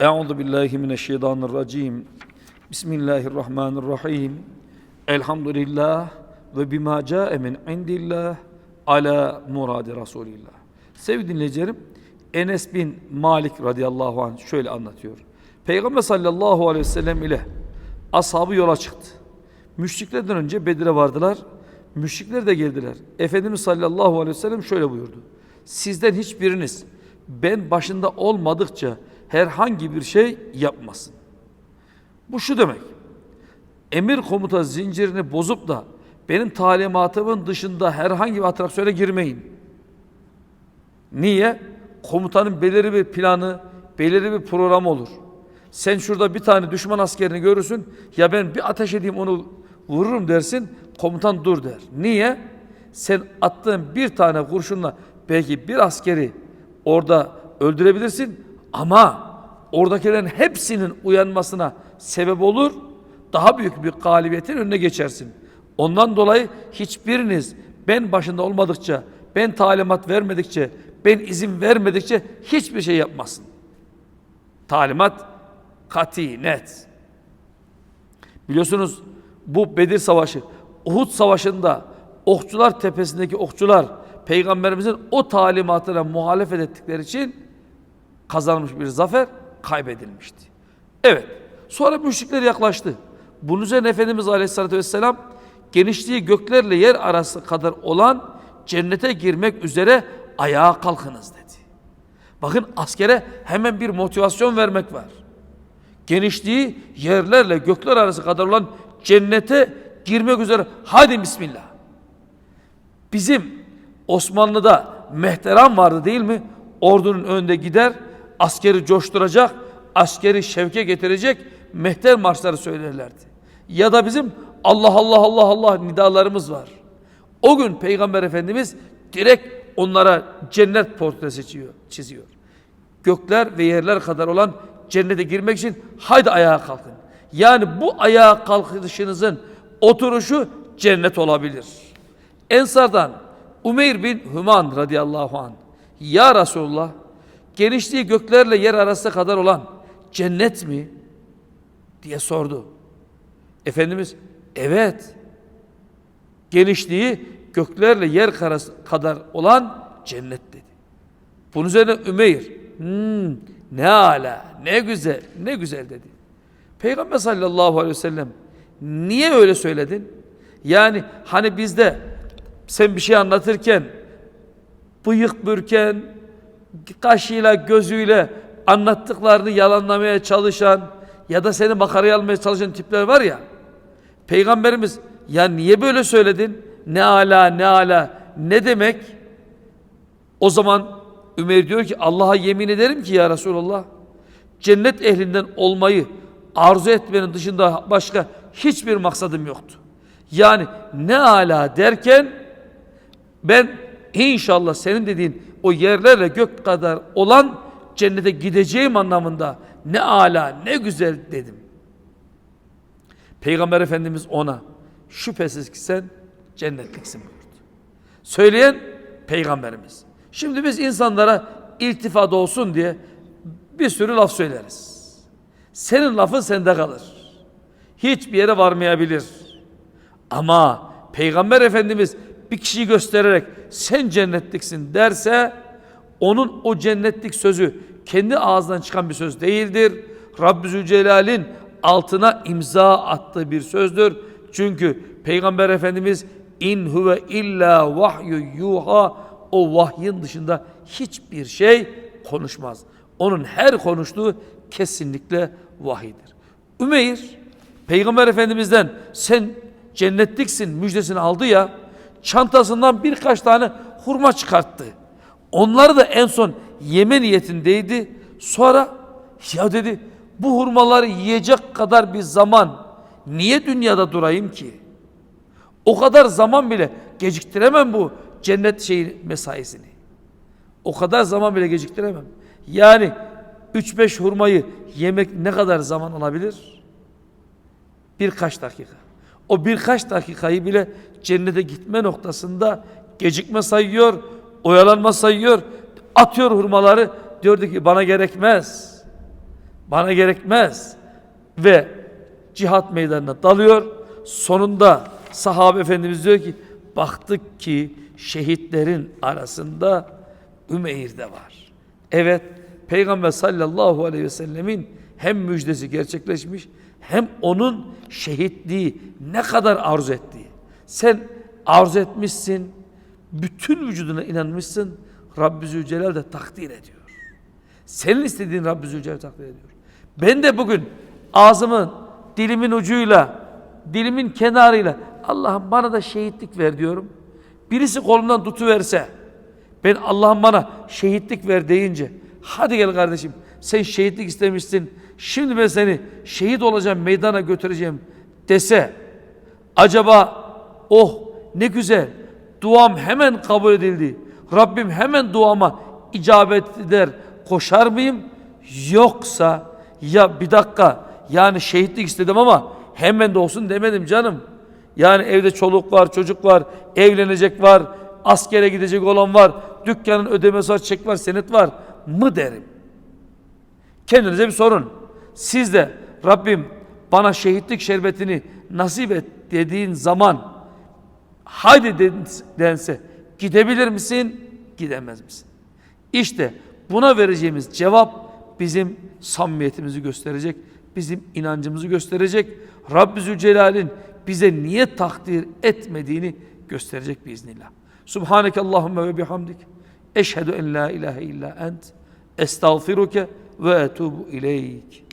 Euzu billahi mineşşeytanirracim. Bismillahirrahmanirrahim. Elhamdülillah ve bima ca'e min indillah ala muradi Resulillah. Sevgili dinleyicilerim, Enes bin Malik radıyallahu anh şöyle anlatıyor. Peygamber sallallahu aleyhi ve sellem ile ashabı yola çıktı. Müşriklerden önce Bedir'e vardılar. Müşrikler de geldiler. Efendimiz sallallahu aleyhi ve sellem şöyle buyurdu. Sizden hiçbiriniz ben başında olmadıkça herhangi bir şey yapmasın. Bu şu demek. Emir komuta zincirini bozup da benim talimatımın dışında herhangi bir atraksiyona girmeyin. Niye? Komutanın belirli bir planı, belirli bir programı olur. Sen şurada bir tane düşman askerini görürsün, ya ben bir ateş edeyim onu vururum dersin, komutan dur der. Niye? Sen attığın bir tane kurşunla belki bir askeri orada öldürebilirsin ama oradakilerin hepsinin uyanmasına sebep olur, daha büyük bir galibiyetin önüne geçersin. Ondan dolayı hiçbiriniz ben başında olmadıkça, ben talimat vermedikçe, ben izin vermedikçe hiçbir şey yapmasın. Talimat kati, net. Biliyorsunuz bu Bedir Savaşı, Uhud Savaşı'nda okçular tepesindeki okçular Peygamberimizin o talimatına muhalefet ettikleri için kazanılmış bir zafer kaybedilmişti. Evet, sonra müşrikler yaklaştı. Bunun üzerine Efendimiz Aleyhisselatü Vesselam genişliği göklerle yer arası kadar olan cennete girmek üzere ayağa kalkınız dedi. Bakın askere hemen bir motivasyon vermek var. Genişliği yerlerle gökler arası kadar olan cennete girmek üzere hadi bismillah. Bizim Osmanlı'da mehteran vardı değil mi? Ordunun önünde gider, askeri coşturacak, askeri şevke getirecek mehter marşları söylerlerdi. Ya da bizim Allah Allah Allah Allah nidalarımız var. O gün Peygamber Efendimiz direkt onlara cennet portresi çiziyor. Gökler ve yerler kadar olan cennete girmek için haydi ayağa kalkın. Yani bu ayağa kalkışınızın oturuşu cennet olabilir. Ensardan Umeyr bin Hüman radıyallahu anh Ya Resulullah genişliği göklerle yer arası kadar olan cennet mi? diye sordu. Efendimiz evet genişliği göklerle yer kadar olan cennet dedi. Bunun üzerine Ümeyr hmm, ne ala ne güzel ne güzel dedi. Peygamber sallallahu aleyhi ve sellem niye öyle söyledin? Yani hani bizde sen bir şey anlatırken bıyık bürken kaşıyla gözüyle anlattıklarını yalanlamaya çalışan ya da seni makaraya almaya çalışan tipler var ya Peygamberimiz ya niye böyle söyledin? Ne ala ne ala ne demek? O zaman Ömer diyor ki Allah'a yemin ederim ki ya Resulallah cennet ehlinden olmayı arzu etmenin dışında başka hiçbir maksadım yoktu. Yani ne ala derken ben inşallah senin dediğin o yerlerle gök kadar olan cennete gideceğim anlamında ne ala ne güzel dedim. Peygamber Efendimiz ona şüphesiz ki sen cennetliksin buyurdu. Söyleyen Peygamberimiz. Şimdi biz insanlara iltifat olsun diye bir sürü laf söyleriz. Senin lafın sende kalır. Hiçbir yere varmayabilir. Ama Peygamber Efendimiz bir kişiyi göstererek sen cennetliksin derse onun o cennetlik sözü kendi ağzından çıkan bir söz değildir. Rabbi Zülcelal'in altına imza attığı bir sözdür. Çünkü Peygamber Efendimiz in huve illa vahyu yuha o vahyin dışında hiçbir şey konuşmaz. Onun her konuştuğu kesinlikle vahidir. Ümeyr Peygamber Efendimiz'den sen cennetliksin müjdesini aldı ya çantasından birkaç tane hurma çıkarttı. Onları da en son yeme niyetindeydi. Sonra ya dedi bu hurmaları yiyecek kadar bir zaman niye dünyada durayım ki? O kadar zaman bile geciktiremem bu cennet şeyi mesaisini. O kadar zaman bile geciktiremem. Yani 3-5 hurmayı yemek ne kadar zaman alabilir? Birkaç dakika. O birkaç dakikayı bile cennete gitme noktasında gecikme sayıyor, oyalanma sayıyor, atıyor hurmaları, diyordu ki bana gerekmez. Bana gerekmez. Ve cihat meydanına dalıyor. Sonunda sahabe efendimiz diyor ki baktık ki şehitlerin arasında Ümeyr de var. Evet Peygamber sallallahu aleyhi ve sellemin hem müjdesi gerçekleşmiş hem onun şehitliği ne kadar arzu ettiği. Sen arzu etmişsin, bütün vücuduna inanmışsın, Rabbi Zülcelal de takdir ediyor. Senin istediğin Rabbi Zülcelal takdir ediyor. Ben de bugün ağzımın, dilimin ucuyla, dilimin kenarıyla Allah'ım bana da şehitlik ver diyorum. Birisi kolumdan tutuverse, ben Allah'ım bana şehitlik ver deyince, hadi gel kardeşim sen şehitlik istemişsin, şimdi ben seni şehit olacağım meydana götüreceğim dese, acaba oh ne güzel duam hemen kabul edildi. Rabbim hemen duama icabet eder koşar mıyım? Yoksa ya bir dakika yani şehitlik istedim ama hemen de olsun demedim canım. Yani evde çoluk var, çocuk var, evlenecek var, askere gidecek olan var, dükkanın ödemesi var, çek var, senet var mı derim. Kendinize bir sorun. Siz de Rabbim bana şehitlik şerbetini nasip et dediğin zaman haydi den- dense gidebilir misin, gidemez misin? İşte buna vereceğimiz cevap bizim samimiyetimizi gösterecek, bizim inancımızı gösterecek. Rabbi Zülcelal'in bize niye takdir etmediğini gösterecek biiznillah. Subhaneke Allahümme ve bihamdik. Eşhedü en la ilahe illa ent. Estağfiruke ve etubu ileyk.